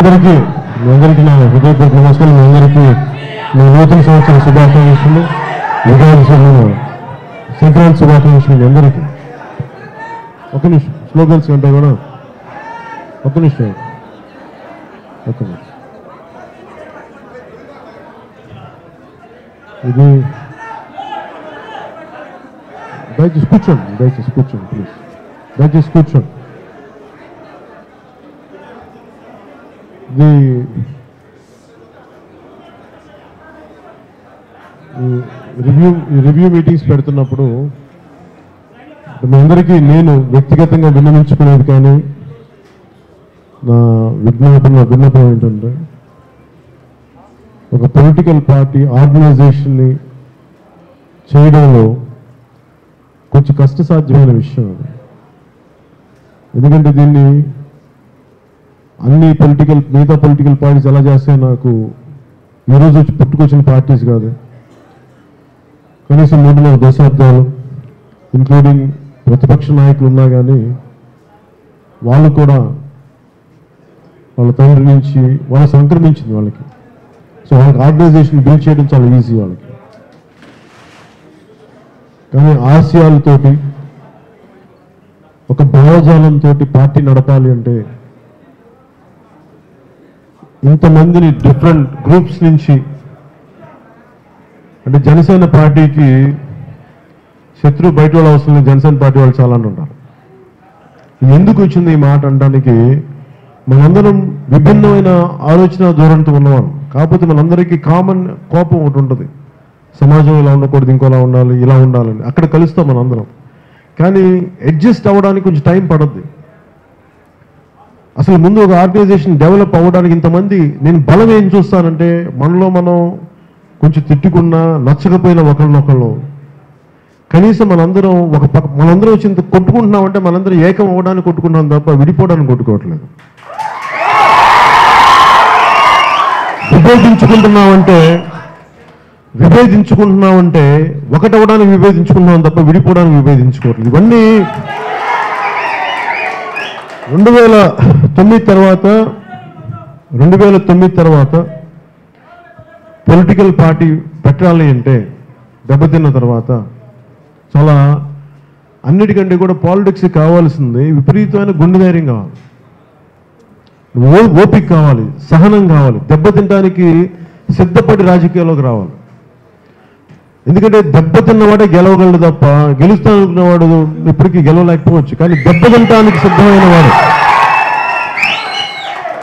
అందరికీ మీ అందరికీ నా హృదయపూర్వక నమస్కారం మీ అందరికీ మీ నూతన సంవత్సర శుభాకాంక్షలు. ఉగాది సంక్రాంతి శుభాకాంక్షలు మీ అందరికీ. ఒక నిమిషం స్లోగన్స్ ఉంటాయి కూడా ఒక నిమిషం. ఒక నిమిషం. ఇది దయచేసి కూర్చోండి దయచేసి కూర్చోండి ప్లీజ్ దయచేసి కూర్చోండి ఇది రివ్యూ రివ్యూ మీటింగ్స్ పెడుతున్నప్పుడు మీ అందరికీ నేను వ్యక్తిగతంగా విన్నవించుకునేది కానీ నా విజ్ఞాపన విన్నపం ఏంటంటే పొలిటికల్ పార్టీ ఆర్గనైజేషన్ని చేయడంలో కొంచెం కష్టసాధ్యమైన విషయం ఎందుకంటే దీన్ని అన్ని పొలిటికల్ మిగతా పొలిటికల్ పార్టీస్ ఎలా చేస్తే నాకు ఈరోజు వచ్చి పుట్టుకొచ్చిన పార్టీస్ కాదు. కనీసం మూడున్నర దశాబ్దాలు ఇంక్లూడింగ్ ప్రతిపక్ష నాయకులు ఉన్నా కానీ వాళ్ళు కూడా వాళ్ళ తండ్రి నుంచి వాళ్ళు సంక్రమించింది వాళ్ళకి. సో వాళ్ళకి ఆర్గనైజేషన్ బిల్డ్ చేయడం చాలా ఈజీ వాళ్ళకి. కానీ ఆశయాలతోటి ఒక భావజాలంతో పార్టీ నడపాలి అంటే ఇంతమందిని డిఫరెంట్ గ్రూప్స్ నుంచి అంటే జనసేన పార్టీకి శత్రు బయట వాళ్ళు అవసరం జనసేన పార్టీ వాళ్ళు చాలా అంటుంటారు ఎందుకు వచ్చింది ఈ మాట అనడానికి మనందరం విభిన్నమైన ఆలోచన ధోరణితో ఉన్నవాళ్ళం కాకపోతే మనందరికీ కామన్ కోపం ఒకటి ఉంటుంది. సమాజం ఇలా ఉండకూడదు ఇంకోలా ఉండాలి ఇలా ఉండాలని. అక్కడ కలుస్తాం మనందరం. కానీ అడ్జస్ట్ అవ్వడానికి కొంచెం టైం పడద్ది. అసలు ముందు ఒక ఆర్గనైజేషన్ డెవలప్ అవ్వడానికి ఇంతమంది నేను బలం ఏం చూస్తానంటే మనలో మనం కొంచెం తిట్టుకున్నా నచ్చకపోయినా ఒకరినొకరు కనీసం మనందరం ఒక పక్క మనందరం వచ్చి ఇంత కొట్టుకుంటున్నామంటే మనందరం ఏకం అవ్వడానికి కొట్టుకుంటున్నాం తప్ప విడిపోవడానికి కొట్టుకోవట్లేదు. విభేదించుకుంటున్నామంటే విభేదించుకుంటున్నామంటే ఒకటవడానికి విభేదించుకుంటున్నాం తప్ప విడిపోవడానికి విభేదించుకోవట్లేదు. ఇవన్నీ రెండు వేల తొమ్మిది తర్వాత రెండు వేల తొమ్మిది తర్వాత పొలిటికల్ పార్టీ పెట్టాలి అంటే దెబ్బతిన్న తర్వాత చాలా అన్నిటికంటే కూడా పాలిటిక్స్ కావాల్సింది విపరీతమైన గుండె ధైర్యం కావాలి. ఓపిక కావాలి సహనం కావాలి దెబ్బతింటానికి సిద్ధపడి రాజకీయాల్లోకి రావాలి. ఎందుకంటే దెబ్బతిన్నవాడే గెలవగలడు తప్ప గెలుస్తాననుకున్నవాడు ఇప్పటికీ గెలవలేకపోవచ్చు కానీ దెబ్బతింటానికి సిద్ధమైన వాడు.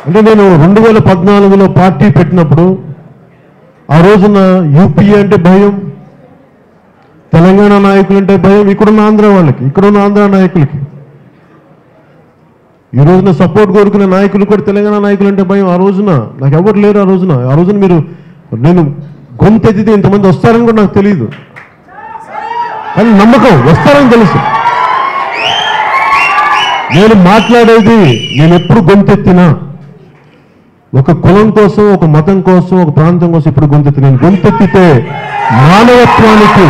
అంటే నేను రెండు వేల పద్నాలుగులో పార్టీ పెట్టినప్పుడు ఆ రోజున యూపీఏ అంటే భయం తెలంగాణ నాయకులు అంటే భయం ఇక్కడున్న ఆంధ్ర వాళ్ళకి ఇక్కడున్న ఆంధ్ర నాయకులకి. ఈ రోజున సపోర్ట్ కోరుకునే నాయకులు కూడా తెలంగాణ నాయకులు అంటే భయం. ఆ రోజున నాకు ఎవరు లేరు ఆ రోజున. ఆ రోజున మీరు నేను గొంతెత్తితే ఇంతమంది వస్తారని కూడా నాకు తెలియదు కానీ నమ్మకం వస్తారని తెలుసు. నేను మాట్లాడేది నేను ఎప్పుడు గొంతెత్తినా ఒక కులం కోసం ఒక మతం కోసం ఒక ప్రాంతం కోసం ఇప్పుడు గొంతెత్తి నేను గొంతెత్తితే మానవత్వానికి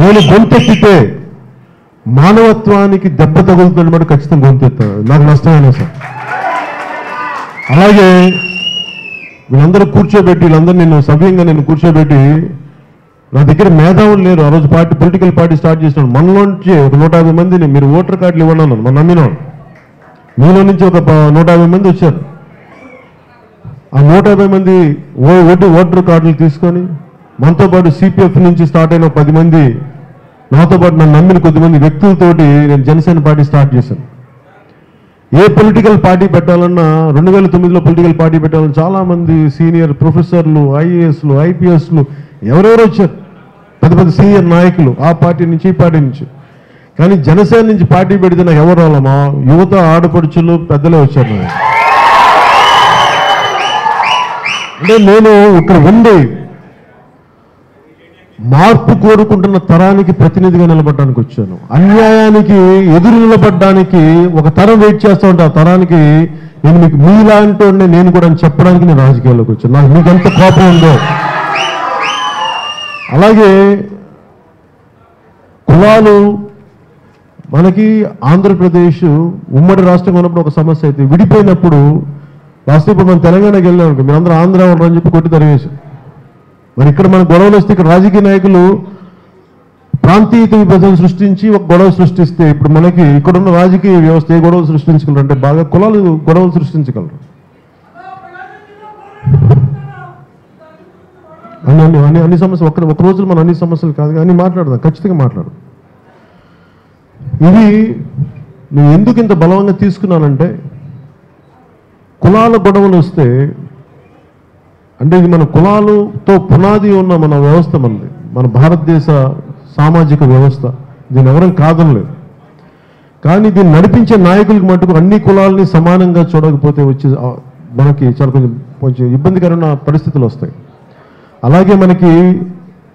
నేను గొంతెత్తితే మానవత్వానికి దెబ్బ తగులుతుంది మాట ఖచ్చితంగా గొంతెత్తారు నాకు నష్టమైన సార్. అలాగే వీళ్ళందరూ కూర్చోబెట్టి వీళ్ళందరూ నేను సవ్యంగా నేను కూర్చోబెట్టి నా దగ్గర మేధావులు లేరు. ఆ రోజు పార్టీ పొలిటికల్ పార్టీ స్టార్ట్ చేసినాడు. మనలోంచి ఒక నూట యాభై మందిని మీరు ఓటర్ కార్డులు ఇవ్వన్నాను మన నమ్మినాడు మీలో నుంచి ఒక నూట యాభై మంది వచ్చారు. ఆ నూట యాభై మంది ఓ ఓటు ఓటర్ కార్డులు తీసుకొని మనతో పాటు సిపిఎఫ్ నుంచి స్టార్ట్ అయిన పది మంది నాతో పాటు నన్ను నమ్మిన కొద్దిమంది వ్యక్తులతోటి నేను జనసేన పార్టీ స్టార్ట్ చేశాను. ఏ పొలిటికల్ పార్టీ పెట్టాలన్నా రెండు వేల తొమ్మిదిలో పొలిటికల్ పార్టీ పెట్టాలన్నా చాలామంది సీనియర్ ప్రొఫెసర్లు ఐఏఎస్లు ఐపీఎస్లు ఎవరెవరు వచ్చారు? పెద్ద పెద్ద సీనియర్ నాయకులు ఆ పార్టీ నుంచి ఈ పార్టీ నుంచి. కానీ జనసేన నుంచి పార్టీ పెడితే నాకు ఎవరు రాలమా యువత ఆడపడుచులు పెద్దలే వచ్చారు నాకు. అంటే నేను ఇక్కడ ఉండే మార్పు కోరుకుంటున్న తరానికి ప్రతినిధిగా నిలబడడానికి వచ్చాను. అన్యాయానికి ఎదురు నిలబడడానికి ఒక తరం వెయిట్ చేస్తూ ఉంటే ఆ తరానికి నేను మీకు మీలాంటి నేను కూడా అని చెప్పడానికి నేను రాజకీయాల్లోకి వచ్చాను. నాకు మీకు ఎంత కోపం ఉందో. అలాగే కులాలు మనకి ఆంధ్రప్రదేశ్ ఉమ్మడి రాష్ట్రంగా ఉన్నప్పుడు ఒక సమస్య అయితే విడిపోయినప్పుడు రాష్ట్రం ఇప్పుడు మనం తెలంగాణకి వెళ్ళాం మీరు అందరూ ఆంధ్ర ఉండరు అని చెప్పి కొట్టి తరివేశారు. మరి ఇక్కడ మన గొడవలు వస్తే ఇక్కడ రాజకీయ నాయకులు ప్రాంతీయత విభజన సృష్టించి ఒక గొడవ సృష్టిస్తే ఇప్పుడు మనకి ఇక్కడున్న రాజకీయ వ్యవస్థ ఏ గొడవలు సృష్టించగలరు అంటే బాగా కులాలు గొడవలు సృష్టించగలరు. అన్ని అన్ని అన్ని అన్ని సమస్యలు ఒక్క ఒక రోజులు మనం అన్ని సమస్యలు కాదు కానీ మాట్లాడదాం ఖచ్చితంగా మాట్లాడు. ఇది నేను ఎందుకు ఇంత బలవంగా తీసుకున్నానంటే కులాల గొడవలు వస్తే అంటే ఇది మన కులాలతో పునాది ఉన్న మన వ్యవస్థ మనది మన భారతదేశ సామాజిక వ్యవస్థ. దీని ఎవరం కాదనలేదు. కానీ దీన్ని నడిపించే నాయకులకు మటుకు అన్ని కులాలని సమానంగా చూడకపోతే వచ్చి మనకి చాలా కొంచెం కొంచెం ఇబ్బందికరమైన పరిస్థితులు వస్తాయి. అలాగే మనకి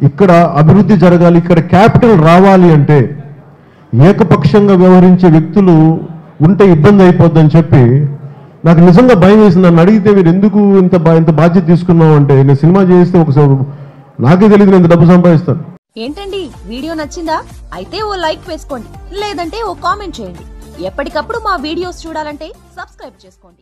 ఇక్కడ అభివృద్ధి జరగాలి ఇక్కడ క్యాపిటల్ రావాలి అంటే ఏకపక్షంగా వ్యవహరించే వ్యక్తులు ఉంటే ఇబ్బంది అయిపోద్దని చెప్పి నాకు నిజంగా భయం వేసింది. నన్ను అడిగితే మీరు ఎందుకు ఇంత ఇంత బాధ్యత తీసుకున్నావు అంటే నేను సినిమా చేస్తే ఒకసారి నాకే తెలియదు నేను ఇంత డబ్బు సంపాదిస్తాను. ఏంటండి? వీడియో నచ్చిందా? అయితే ఓ లైక్ వేసుకోండి. లేదంటే ఓ కామెంట్ చేయండి. ఎప్పటికప్పుడు మా వీడియోస్ చూడాలంటే సబ్స్క్రైబ్ చేసుకోండి.